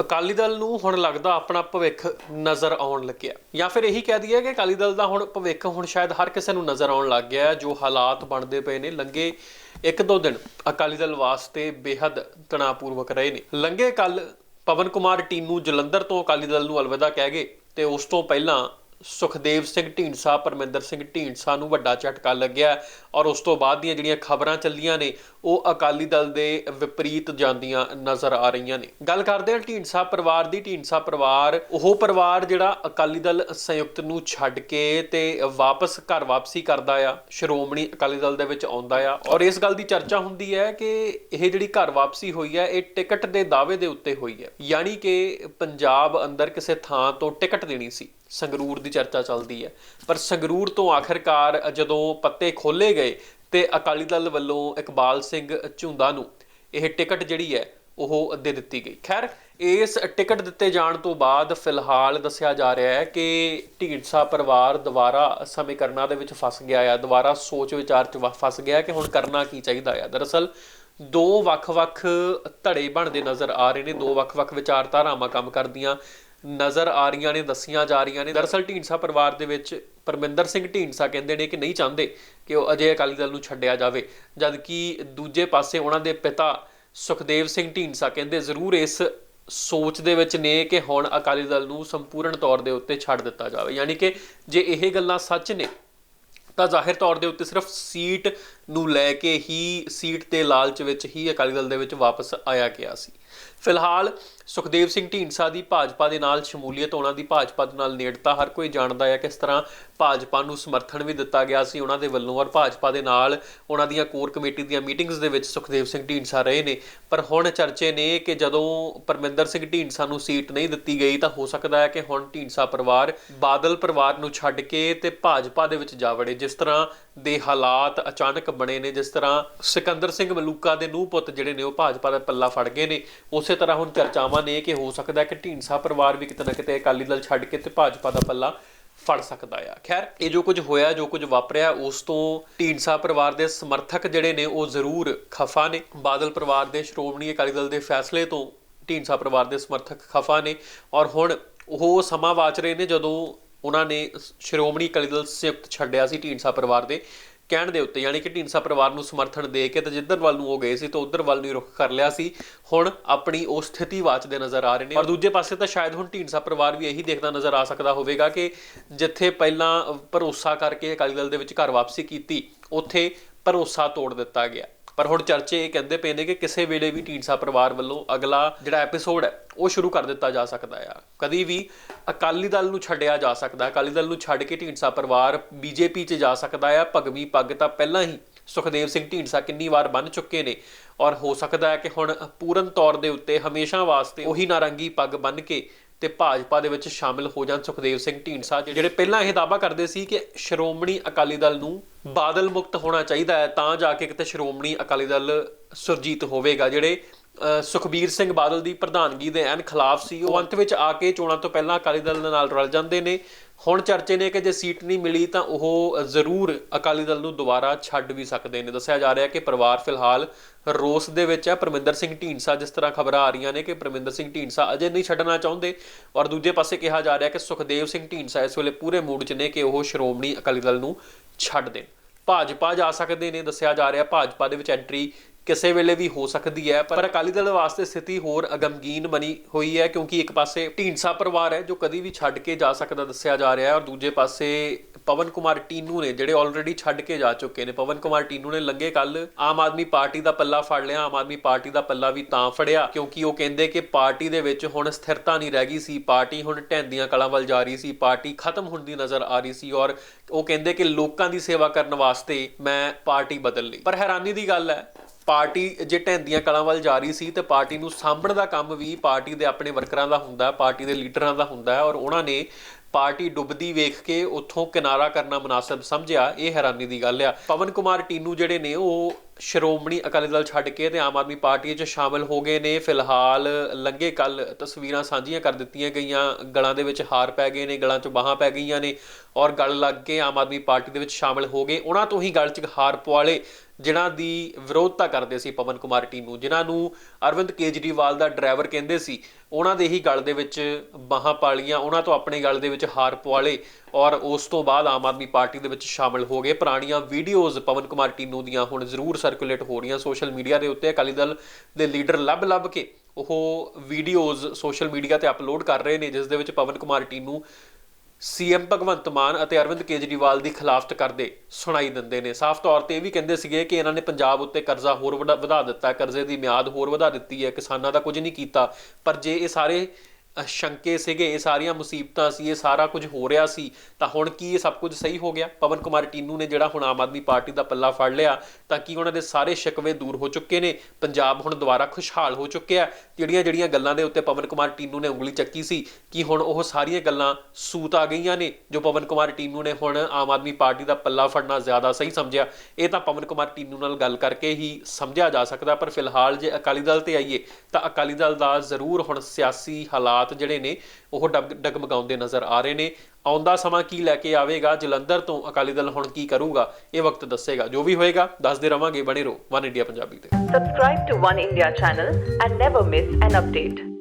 ਅਕਾਲੀ ਦਲ ਨੂੰ ਹੁਣ ਲੱਗਦਾ ਆਪਣਾ ਭਵਿੱਖ ਨਜ਼ਰ ਆਉਣ ਲੱਗਿਆ। ਜਾਂ ਫਿਰ ਇਹੀ ਕਹਿ ਦਈਏ ਕਿ ਅਕਾਲੀ ਦਲ ਦਾ ਹੁਣ ਭਵਿੱਖ ਹੁਣ ਸ਼ਾਇਦ ਹਰ ਕਿਸੇ ਨੂੰ ਨਜ਼ਰ ਆਉਣ ਲੱਗ ਗਿਆ ਜੋ ਹਾਲਾਤ ਬਣਦੇ ਪਏ ਨੇ ਲੰਗੇ ਇੱਕ ਦੋ ਦਿਨ ਅਕਾਲੀ ਦਲ ਵਾਸਤੇ ਬੇहद ਤਣਾਅਪੂਰਵਕ ਰਹੇ ਨੇ। ਲੰਗੇ ਕੱਲ ਪਵਨ ਕੁਮਾਰ ਟੀਨੂ ਜਲੰਧਰ ਤੋਂ ਅਕਾਲੀ ਦਲ ਨੂੰ ਅਲਵਿਦਾ ਕਹਿ ਗਏ ਤੇ ਉਸ ਤੋਂ ਪਹਿਲਾਂ ਸੁਖਦੇਵ ਸਿੰਘ ਢੀਂਡਸਾ, ਪਰਮਿੰਦਰ ਸਿੰਘ ਢੀਂਡਸਾ ਨੂੰ ਵੱਡਾ ਝਟਕਾ ਲੱਗਿਆ ਔਰ ਉਸ ਤੋਂ ਬਾਅਦ ਦੀਆਂ ਜਿਹੜੀਆਂ ਖਬਰਾਂ ਚੱਲੀਆਂ ਨੇ, ਉਹ ਅਕਾਲੀ ਦਲ ਦੇ ਵਿਪਰੀਤ ਜਾਂਦੀਆਂ ਨਜ਼ਰ ਆ ਰਹੀਆਂ ਨੇ। ਗੱਲ ਕਰਦੇ ਹਾਂ ਢੀਂਡਸਾ ਪਰਿਵਾਰ ਦੀ। ਢੀਂਡਸਾ ਪਰਿਵਾਰ, ਉਹ ਪਰਿਵਾਰ ਜਿਹੜਾ ਅਕਾਲੀ ਦਲ ਸੰਯੁਕਤ ਨੂੰ ਛੱਡ ਕੇ ਤੇ ਵਾਪਸ ਘਰ ਵਾਪਸੀ ਕਰਦਾ ਆ, ਸ਼੍ਰੋਮਣੀ ਅਕਾਲੀ ਦਲ ਦੇ ਵਿੱਚ ਆਉਂਦਾ ਆ ਔਰ ਇਸ ਗੱਲ ਦੀ ਚਰਚਾ ਹੁੰਦੀ ਹੈ ਕਿ ਇਹ ਜਿਹੜੀ ਘਰ ਵਾਪਸੀ ਹੋਈ ਹੈ, ਇਹ ਟਿਕਟ ਦੇ ਦਾਅਵੇ ਦੇ ਉੱਤੇ ਹੋਈ ਹੈ। ਯਾਨੀ ਕਿ ਪੰਜਾਬ ਅੰਦਰ ਕਿਸੇ ਥਾਂ ਤੋਂ ਟਿਕਟ ਦੇਣੀ ਸੀ। ਸੰਗਰੂਰ ਦੀ ਚਰਚਾ ਚੱਲਦੀ ਹੈ। ਪਰ ਸੰਗਰੂਰ ਤੋਂ ਆਖਰਕਾਰ ਜਦੋਂ ਪੱਤੇ ਖੋਲੇ ਗਏ ਤੇ ਅਕਾਲੀ ਦਲ ਵੱਲੋਂ ਇਕਬਾਲ ਸਿੰਘ ਝੁੰਦਾ ਨੂੰ ਇਹ ਟਿਕਟ ਜਿਹੜੀ ਹੈ ਉਹ ਦੇ ਦਿੱਤੀ ਗਈ। ਖੈਰ, ਇਸ ਟਿਕਟ ਦਿੱਤੇ ਜਾਣ ਤੋਂ ਬਾਅਦ ਫਿਲਹਾਲ ਦੱਸਿਆ ਜਾ ਰਿਹਾ ਹੈ ਕਿ ਢੀਂਡਸਾ ਪਰਿਵਾਰ ਦੁਬਾਰਾ ਸਮੀਕਰਨਾਂ ਦੇ ਵਿੱਚ ਫਸ ਗਿਆ ਹੈ ਦੁਬਾਰਾ ਸੋਚ ਵਿਚਾਰ 'ਚ ਵ- ਫਸ ਗਿਆ ਕਿ ਹੁਣ ਕਰਨਾ ਕੀ ਚਾਹੀਦਾ ਹੈ ਦਰਅਸਲ, ਦੋ ਵੱਖ-ਵੱਖ ਧੜੇ ਬਣਦੇ ਨਜ਼ਰ ਆ ਰਹੇ ਨੇ, ਦੋ ਵੱਖ-ਵੱਖ ਵਿਚਾਰਧਾਰਾਵਾਂ ਕੰਮ ਕਰਦੀਆਂ। ਨਜ਼ਰ ਆ ਰਹੀਆਂ ਨੇ, ਦੱਸੀਆਂ ਜਾ ਰਹੀਆਂ ਨੇ। ਦਰਅਸਲ ਢੀਂਡਸਾ ਪਰਿਵਾਰ ਦੇ ਵਿੱਚ ਪਰਮਿੰਦਰ ਸਿੰਘ ਢੀਂਡਸਾ ਕਹਿੰਦੇ ਨੇ ਕਿ ਨਹੀਂ ਚਾਹੁੰਦੇ ਕਿ ਉਹ ਅਜੇ ਅਕਾਲੀ ਦਲ ਨੂੰ ਛੱਡਿਆ ਜਾਵੇ ਜਦ ਕਿ ਦੂਜੇ ਪਾਸੇ ਉਹਨਾਂ ਦੇ ਪਿਤਾ ਸੁਖਦੇਵ ਸਿੰਘ ਢੀਂਡਸਾ ਕਹਿੰਦੇ ਜ਼ਰੂਰ ਇਸ ਸੋਚ ਦੇ ਵਿੱਚ ਨੇ ਕਿ ਹੁਣ ਅਕਾਲੀ ਦਲ ਨੂੰ ਸੰਪੂਰਨ ਤੌਰ ਦੇ ਉੱਤੇ ਛੱਡ ਦਿੱਤਾ ਜਾਵੇ। ਯਾਨੀ ਕਿ ਜੇ ਇਹ ਗੱਲਾਂ ਸੱਚ ਨੇ, ਤਾਂ ਜ਼ਾਹਿਰ ਤੌਰ ਦੇ ਉੱਤੇ ਸਿਰਫ ਸੀਟ ਨੂੰ ਲੈ ਕੇ ਹੀ ਸੀਟ ਦੇ ਲਾਲਚ ਵਿੱਚ ਹੀ ਅਕਾਲੀ ਦਲ ਦੇ ਵਿੱਚ ਵਾਪਸ ਆਇਆ ਗਿਆ ਸੀ। ਫਿਲਹਾਲ ਸੁਖਦੇਵ ਸਿੰਘ ਢੀਂਡਸਾ ਦੀ ਭਾਜਪਾ ਦੇ ਨਾਲ ਸ਼ਮੂਲੀਅਤ, ਉਹਨਾਂ ਦੀ ਭਾਜਪਾ ਦੇ ਨਾਲ ਨੇੜਤਾ ਹਰ ਕੋਈ ਜਾਣਦਾ ਹੈ ਕਿਸ ਤਰ੍ਹਾਂ ਭਾਜਪਾ ਨੂੰ ਸਮਰਥਨ ਵੀ ਦਿੱਤਾ ਗਿਆ ਸੀ ਉਹਨਾਂ ਦੇ ਵੱਲੋਂ ਔਰ ਭਾਜਪਾ ਦੇ ਨਾਲ ਉਹਨਾਂ ਦੀਆਂ ਕੋਰ ਕਮੇਟੀ ਦੀਆਂ ਮੀਟਿੰਗਸ ਦੇ ਵਿੱਚ ਸੁਖਦੇਵ ਸਿੰਘ ਢੀਂਡਸਾ ਰਹੇ ਨੇ। ਪਰ ਹੁਣ ਚਰਚੇ ਨੇ ਕਿ ਜਦੋਂ ਪਰਮਿੰਦਰ ਸਿੰਘ ਢੀਂਡਸਾ ਨੂੰ ਸੀਟ ਨਹੀਂ ਦਿੱਤੀ ਗਈ ਤਾਂ ਹੋ ਸਕਦਾ ਹੈ ਕਿ ਹੁਣ ਢੀਂਡਸਾ ਪਰਿਵਾਰ ਬਾਦਲ ਪਰਿਵਾਰ ਨੂੰ ਛੱਡ ਕੇ ਤੇ ਭਾਜਪਾ ਦੇ ਵਿੱਚ ਜਾ ਵੜੇ, ਜਿਸ ਤਰ੍ਹਾਂ ਦੇ ਹਾਲਾਤ ਅਚਾਨਕ ਬਣੇ ਨੇ, ਜਿਸ ਤਰ੍ਹਾਂ ਸਿਕੰਦਰ ਸਿੰਘ ਮਲੂਕਾ ਦੇ ਨੂੰਹ ਪੁੱਤ ਜਿਹੜੇ ਨੇ, ਉਹ ਭਾਜਪਾ ਦਾ ਪੱਲਾ ਫੜ ਗਏ ਨੇ। ਉਸੇ ਤਰ੍ਹਾਂ ਹੁਣ ਚਰਚਾਵਾਂ ਨੇ ਕਿ ਹੋ ਸਕਦਾ ਹੈ ਕਿ ਢੀਂਡਸਾ ਪਰਿਵਾਰ ਵੀ ਕਿਤੇ ਨਾ ਕਿਤੇ ਅਕਾਲੀ ਦਲ ਛੱਡ ਕੇ ਤੇ ਭਾਜਪਾ ਦਾ ਪੱਲਾ ਫੜ ਸਕਦਾ ਆ। ਖੈਰ, ਇਹ ਜੋ ਕੁਝ ਹੋਇਆ, ਜੋ ਕੁਝ ਵਾਪਰਿਆ, ਉਸ ਤੋਂ ਢੀਂਡਸਾ ਪਰਿਵਾਰ ਦੇ ਸਮਰਥਕ ਜਿਹੜੇ ਨੇ, ਉਹ ਜ਼ਰੂਰ ਖਫਾ ਨੇ। ਬਾਦਲ ਪਰਿਵਾਰ ਦੇ ਸ਼੍ਰੋਮਣੀ ਅਕਾਲੀ ਦਲ ਦੇ ਫੈਸਲੇ ਤੋਂ ਢੀਂਡਸਾ ਪਰਿਵਾਰ ਦੇ ਸਮਰਥਕ ਖਫਾ ਨੇ। ਔਰ ਹੁਣ ਉਹ ਸਮਾਂ ਵਾਚ ਰਹੇ ਨੇ ਜਦੋਂ ਉਹਨਾਂ ਨੇ ਸ਼੍ਰੋਮਣੀ ਅਕਾਲੀ ਦਲ ਸੰਯੁਕਤ ਛੱਡਿਆ ਸੀ ਢੀਂਡਸਾ ਪਰਿਵਾਰ ਦੇ। ਕਹਿਣ ਦੇ ਉੱਤੇ ਯਾਨੀ ਕਿ ਢੀਂਡਸਾ ਪਰਿਵਾਰ ਨੂੰ ਸਮਰਥਨ ਦੇ ਕੇ ਤੇ ਜਿੱਧਰ ਵੱਲ ਨੂੰ ਉਹ ਗਏ ਸੀ ਤਾਂ ਉਧਰ ਵੱਲ ਨੂੰ ਹੀ ਰੁਖ ਕਰ ਲਿਆ ਸੀ। ਹੁਣ ਆਪਣੀ ਉਹ ਸਥਿਤੀ ਵਾਚਦੇ ਨਜ਼ਰ ਆ ਰਹੇ ਨੇ। ਔਰ ਦੂਜੇ ਪਾਸੇ ਤਾਂ ਸ਼ਾਇਦ ਹੁਣ ਢੀਂਡਸਾ ਪਰਿਵਾਰ ਵੀ ਇਹੀ ਦੇਖਦਾ ਨਜ਼ਰ ਆ ਸਕਦਾ ਹੋਵੇਗਾ ਕਿ ਜਿੱਥੇ ਪਹਿਲਾਂ ਭਰੋਸਾ ਕਰਕੇ ਅਕਾਲੀ ਦਲ ਦੇ ਵਿੱਚ ਘਰ ਵਾਪਸੀ ਕੀਤੀ, ਉੱਥੇ ਭਰੋਸਾ ਤੋੜ ਦਿੱਤਾ ਗਿਆ। ਪਰ ਹੁਣ ਚਰਚੇ ਇਹ ਕਹਿੰਦੇ ਪਏ ਨੇ ਕਿ ਕਿਸੇ ਵੇਲੇ ਵੀ ਢੀਂਡਸਾ ਪਰਿਵਾਰ ਵੱਲੋਂ ਅਗਲਾ ਜਿਹੜਾ ਐਪੀਸੋਡ ਹੈ, ਉਹ ਸ਼ੁਰੂ ਕਰ ਦਿੱਤਾ ਜਾ ਸਕਦਾ ਆ। ਕਦੀ ਵੀ ਅਕਾਲੀ ਦਲ ਨੂੰ ਛੱਡਿਆ ਜਾ ਸਕਦਾ, ਅਕਾਲੀ ਦਲ ਨੂੰ ਛੱਡ ਕੇ ਢੀਂਡਸਾ ਪਰਿਵਾਰ ਬੀਜੇਪੀ 'ਚ ਜਾ ਸਕਦਾ ਆ। ਭਗਵੀ ਪੱਗ ਤਾਂ ਪਹਿਲਾਂ ਹੀ ਸੁਖਦੇਵ ਸਿੰਘ ਢੀਂਡਸਾ ਕਿੰਨੀ ਵਾਰ ਬੰਨ ਚੁੱਕੇ ਨੇ ਔਰ ਹੋ ਸਕਦਾ ਹੈ ਕਿ ਹੁਣ ਪੂਰਨ ਤੌਰ ਦੇ ਉੱਤੇ ਹਮੇਸ਼ਾ ਵਾਸਤੇ ਉਹੀ ਨਾਰੰਗੀ ਪੱਗ ਬੰਨ ਕੇ ਤੇ ਭਾਜਪਾ ਦੇ ਵਿੱਚ ਸ਼ਾਮਿਲ ਹੋ ਜਾਣ ਸੁਖਦੇਵ ਸਿੰਘ ਢੀਂਡਸਾ ਜਿਹੜੇ ਪਹਿਲਾਂ ਇਹ ਦਾਅਵਾ ਕਰਦੇ ਸੀ ਕਿ ਸ਼੍ਰੋਮਣੀ ਅਕਾਲੀ ਦਲ ਨੂੰ ਬਾਦਲ ਮੁਕਤ ਹੋਣਾ ਚਾਹੀਦਾ ਹੈ, ਤਾਂ ਜਾ ਕੇ ਕਿਤੇ ਸ਼੍ਰੋਮਣੀ ਅਕਾਲੀ ਦਲ ਸੁਰਜੀਤ ਹੋਵੇਗਾ। ਜਿਹੜੇ ਸੁਖਬੀਰ ਸਿੰਘ ਬਾਦਲ ਦੀ ਪ੍ਰਧਾਨਗੀ ਦੇ ਐਨ ਖਿਲਾਫ ਸੀ, ਉਹ ਅੰਤ ਵਿੱਚ ਆ ਕੇ ਚੋਣਾਂ ਤੋਂ ਪਹਿਲਾਂ ਅਕਾਲੀ ਦਲ ਦੇ ਨਾਲ ਰਲ ਜਾਂਦੇ ਨੇ। ਹੁਣ ਚਰਚੇ ਨੇ ਕਿ ਜੇ ਸੀਟ ਨਹੀਂ ਮਿਲੀ ਤਾਂ ਉਹ ਜ਼ਰੂਰ ਅਕਾਲੀ ਦਲ ਨੂੰ ਦੁਬਾਰਾ ਛੱਡ ਵੀ ਸਕਦੇ ਨੇ। ਦੱਸਿਆ ਜਾ ਰਿਹਾ ਕਿ ਪਰਿਵਾਰ ਫਿਲਹਾਲ ਰੋਸ ਦੇ ਵਿੱਚ ਹੈ। ਪਰਮਿੰਦਰ ਸਿੰਘ ਢੀਂਡਸਾ, ਜਿਸ ਤਰ੍ਹਾਂ ਖਬਰਾਂ ਆ ਰਹੀਆਂ ਨੇ ਕਿ ਪਰਮਿੰਦਰ ਸਿੰਘ ਢੀਂਡਸਾ ਅਜੇ ਨਹੀਂ ਛੱਡਣਾ ਚਾਹੁੰਦੇ ਔਰ ਦੂਜੇ ਪਾਸੇ ਕਿਹਾ ਜਾ ਰਿਹਾ ਕਿ ਸੁਖਦੇਵ ਸਿੰਘ ਢੀਂਡਸਾ ਇਸ ਵੇਲੇ ਪੂਰੇ ਮੂਡ 'ਚ ਨੇ ਕਿ ਉਹ ਸ਼੍ਰੋਮਣੀ ਅਕਾਲੀ ਦਲ ਨੂੰ ਛੱਡ ਦੇਣ। ਭਾਜਪਾ ਜਾ ਸਕਦੇ ਨੇ, ਦੱਸਿਆ ਜਾ ਰਿਹਾ ਭਾਜਪਾ ਦੇ ਵਿੱਚ ਐਂਟਰੀ ਕਿਸੇ ਵੇਲੇ ਵੀ ਹੋ ਸਕਦੀ ਹੈ, ਪਰ ਅਕਾਲੀ ਦਲ ਵਾਸਤੇ ਸਥਿਤੀ ਹੋਰ ਅਗਮਗੀਨ ਬਣੀ ਹੋਈ ਹੈ, ਕਿਉਂਕਿ ਇੱਕ ਪਾਸੇ ਢੀਂਡਸਾ ਪਰਿਵਾਰ ਹੈ, ਜੋ ਕਦੀ ਵੀ ਛੱਡ ਕੇ ਜਾ ਸਕਦਾ ਦੱਸਿਆ ਜਾ ਰਿਹਾ ਹੈ, ਔਰ ਦੂਜੇ ਪਾਸੇ ਪਵਨ ਕੁਮਾਰ ਟੀਨੂ ਨੇ ਜਿਹੜੇ ਆਲਰੇਡੀ ਛੱਡ ਕੇ ਜਾ ਚੁੱਕੇ ਨੇ, ਪਵਨ ਕੁਮਾਰ ਟੀਨੂ ਨੇ ਲੰਗੇ ਕੱਲ ਆਮ ਆਦਮੀ ਪਾਰਟੀ ਦਾ ਪੱਲਾ ਫੜ ਲਿਆ, ਆਮ ਆਦਮੀ ਪਾਰਟੀ ਦਾ ਪੱਲਾ ਵੀ ਤਾਂ ਫੜਿਆ, ਕਿਉਂਕਿ ਉਹ ਕਹਿੰਦੇ ਕਿ ਪਾਰਟੀ ਦੇ ਵਿੱਚ ਹੁਣ ਸਥਿਰਤਾ ਨਹੀਂ ਰਹਿ ਗਈ ਸੀ, ਪਾਰਟੀ ਹੁਣ ਢਹਿੰਦੀਆਂ ਕਲਾਂ ਵੱਲ ਜਾ ਰਹੀ ਸੀ, ਪਾਰਟੀ ਖਤਮ ਹੁੰਦੀ ਨਜ਼ਰ ਆ ਰਹੀ ਸੀ, ਔਰ ਉਹ ਕਹਿੰਦੇ ਕਿ ਲੋਕਾਂ ਦੀ ਸੇਵਾ ਕਰਨ ਵਾਸਤੇ ਮੈਂ ਪਾਰਟੀ ਬਦਲ ਲਈ। ਪਰ ਹੈਰਾਨੀ ਦੀ ਗੱਲ ਹੈ ਪਾਰਟੀ ਜੇ ਢੈਂਦੀਆਂ ਕਲਾਂ ਵੱਲ ਜਾ ਰਹੀ ਸੀ ਤੇ ਪਾਰਟੀ ਨੂੰ ਸਾਂਭਣ ਦਾ ਕੰਮ ਵੀ ਪਾਰਟੀ ਦੇ ਆਪਣੇ ਵਰਕਰਾਂ ਦਾ ਹੁੰਦਾ, ਪਾਰਟੀ ਦੇ ਲੀਡਰਾਂ ਦਾ ਹੁੰਦਾ ਹੈ ਔਰ ਉਹਨਾਂ ਨੇ ਪਾਰਟੀ ਡੁੱਬਦੀ ਵੇਖ ਕੇ ਉੱਥੋਂ ਕਿਨਾਰਾ ਕਰਨਾ ਮناسب ਸਮਝਿਆ, ਇਹ ਹੈਰਾਨੀ ਦੀ ਗੱਲ ਆ। ਪਵਨ ਕੁਮਾਰ ਟੀਨੂ ਜਿਹੜੇ ਨੇ, ਉਹ ਸ਼੍ਰੋਮਣੀ ਅਕਾਲੀ ਦਲ ਛੱਡ ਕੇ ਤੇ ਆਮ ਆਦਮੀ ਪਾਰਟੀ 'ਚ ਸ਼ਾਮਲ ਹੋ ਗਏ ਨੇ। ਫਿਲਹਾਲ ਲੰਗੇ ਕੱਲ ਤਸਵੀਰਾਂ ਸਾਂਝੀਆਂ ਕਰ ਦਿੱਤੀਆਂ ਗਈਆਂ, ਗਲਾਂ ਦੇ ਵਿੱਚ ਹਾਰ ਪੈ ਗਏ ਨੇ, ਗਲਾਂ 'ਚ ਬਾਹਾਂ ਪੈ ਗਈਆਂ ਨੇ ਔਰ ਗਲ ਲੱਗ ਕੇ ਆਮ ਆਦਮੀ ਪਾਰਟੀ ਦੇ ਵਿੱਚ ਸ਼ਾਮਲ ਹੋ ਗਏ। ਉਹਨਾਂ ਤੋਂ ਹੀ ਗਲ 'ਚ ਹਾਰ ਪਵਾਲੇ ਜਿਨ੍ਹਾਂ ਦੀ ਵਿਰੋਧਤਾ ਕਰਦੇ ਸੀ ਪਵਨ ਕੁਮਾਰ ਟੀਨੂ ਜਿਨ੍ਹਾਂ ਨੂੰ ਅਰਵਿੰਦ ਕੇਜਰੀਵਾਲ ਦਾ ਡਰਾਈਵਰ ਕਹਿੰਦੇ ਸੀ, ਉਹਨਾਂ ਦੇ ਹੀ ਗਲ ਦੇ ਵਿੱਚ ਬਾਹਾਂ ਪਾਲੀਆਂ, ਉਹਨਾਂ ਤੋਂ ਆਪਣੇ ਗਲ ਦੇ ਵਿੱਚ ਹਾਰ ਪਵਾਲੇ ਔਰ ਉਸ ਤੋਂ ਬਾਅਦ ਆਮ ਆਦਮੀ ਪਾਰਟੀ ਦੇ ਵਿੱਚ ਸ਼ਾਮਲ ਹੋ ਗਏ। ਪੁਰਾਣੀਆਂ ਵੀਡੀਓਜ਼ ਪਵਨ ਕੁਮਾਰ ਟੀਨੂ ਦੀਆਂ ਹੁਣ ਜ਼ਰੂਰ ਸਰਕੂਲੇਟ ਹੋ ਰਹੀਆਂ ਸੋਸ਼ਲ ਮੀਡੀਆ ਦੇ ਉੱਤੇ। ਅਕਾਲੀ ਦਲ ਦੇ ਲੀਡਰ ਲੱਭ ਲੱਭ ਕੇ ਉਹ ਵੀਡੀਓਜ਼ ਸੋਸ਼ਲ ਮੀਡੀਆ ਤੇ ਅਪਲੋਡ ਕਰ ਰਹੇ ਨੇ, ਜਿਸ ਦੇ ਵਿੱਚ ਪਵਨ ਕੁਮਾਰ ਟੀਨੂ ਸੀਐਮ ਭਗਵੰਤ ਮਾਨ ਅਤੇ ਅਰਵਿੰਦ ਕੇਜਰੀਵਾਲ ਦੀ ਖਿਲਾਫਤ ਕਰਦੇ ਸੁਣਾਈ ਦਿੰਦੇ ਨੇ। ਸਾਫ਼ ਤੌਰ ਤੇ ਇਹ ਵੀ ਕਹਿੰਦੇ ਸੀਗੇ ਕਿ ਇਹਨਾਂ ਨੇ ਪੰਜਾਬ ਉੱਤੇ ਕਰਜ਼ਾ ਹੋਰ ਵਧਾ ਵਧਾ ਦਿੱਤਾ, ਕਰਜ਼ੇ ਦੀ ਮਿਆਦ ਹੋਰ ਵਧਾ ਦਿੱਤੀ ਹੈ। ਕਿਸਾਨਾਂ ਦਾ ਕੁਝ ਨਹੀਂ ਕੀਤਾ। ਪਰ ਜੇ ਇਹ ਸਾਰੇ ਸ਼ੰਕੇ ਸੀਗੇ, ਇਹ ਸਾਰੀਆਂ ਮੁਸੀਬਤਾਂ ਸੀ, ਇਹ ਸਾਰਾ ਕੁਝ ਹੋ ਰਿਹਾ ਸੀ, ਤਾਂ ਹੁਣ ਕੀ ਇਹ ਸਭ ਕੁਝ ਸਹੀ ਹੋ ਗਿਆ? ਪਵਨ ਕੁਮਾਰ ਟੀਨੂ ਨੇ ਜਿਹੜਾ ਹੁਣ ਆਮ ਆਦਮੀ ਪਾਰਟੀ ਦਾ ਪੱਲਾ ਫੜ ਲਿਆ, ਤਾਂ ਕੀ ਉਹਨਾਂ ਦੇ ਸਾਰੇ ਸ਼ਿਕਵੇ ਦੂਰ ਹੋ ਚੁੱਕੇ ਨੇ? ਪੰਜਾਬ ਹੁਣ ਦੁਬਾਰਾ ਖੁਸ਼ਹਾਲ ਹੋ ਚੁੱਕਿਆ ਜਿਹੜੀਆਂ ਜਿਹੜੀਆਂ ਗੱਲਾਂ ਦੇ ਉੱਤੇ ਪਵਨ ਕੁਮਾਰ ਟੀਨੂ ਨੇ ਉਂਗਲੀ ਚੱਕੀ ਸੀ, ਕੀ ਹੁਣ ਉਹ ਸਾਰੀਆਂ ਗੱਲਾਂ ਸੂਤ ਆ ਗਈਆਂ ਨੇ, ਜੋ ਪਵਨ ਕੁਮਾਰ ਟੀਨੂ ਨੇ ਹੁਣ ਆਮ ਆਦਮੀ ਪਾਰਟੀ ਦਾ ਪੱਲਾ ਫੜਨਾ ਜ਼ਿਆਦਾ ਸਹੀ ਸਮਝਿਆ? ਇਹ ਤਾਂ ਪਵਨ ਕੁਮਾਰ ਟੀਨੂ ਨਾਲ ਗੱਲ ਕਰਕੇ ਹੀ ਸਮਝਿਆ ਜਾ ਸਕਦਾ, ਪਰ ਫਿਲਹਾਲ ਜੇ ਅਕਾਲੀ ਦਲ ਤੇ ਆਈਏ, ਤਾਂ ਅਕਾਲੀ ਦਲ ਦਾ ਜ਼ਰੂਰ ਹੁਣ ਸਿਆਸੀ ਹਾਲਾਤ ਜਿਹੜੇ ਨੇ, ਉਹ ਡਗ- ਡਗਮਗਾਉਂਦੇ ਨਜ਼ਰ ਆ ਰਹੇ ਨੇ। ਆਉਂਦਾ ਸਮਾਂ ਕੀ ਲੈ ਕੇ ਆਵੇਗਾ? ਜਲੰਧਰ ਤੋਂ ਅਕਾਲੀ ਦਲ ਹੁਣ ਕੀ ਕਰੂਗਾ? ਇਹ ਵਕਤ ਦੱਸੇਗਾ। ਜੋ ਵੀ ਹੋਏਗਾ, ਦੱਸਦੇ ਰਵਾਂਗੇ ਬਣੇ ਰਹੋ। ਵਨ ਇੰਡੀਆ ਪੰਜਾਬੀ ਤੇ। Subscribe to One India channel and never miss an update.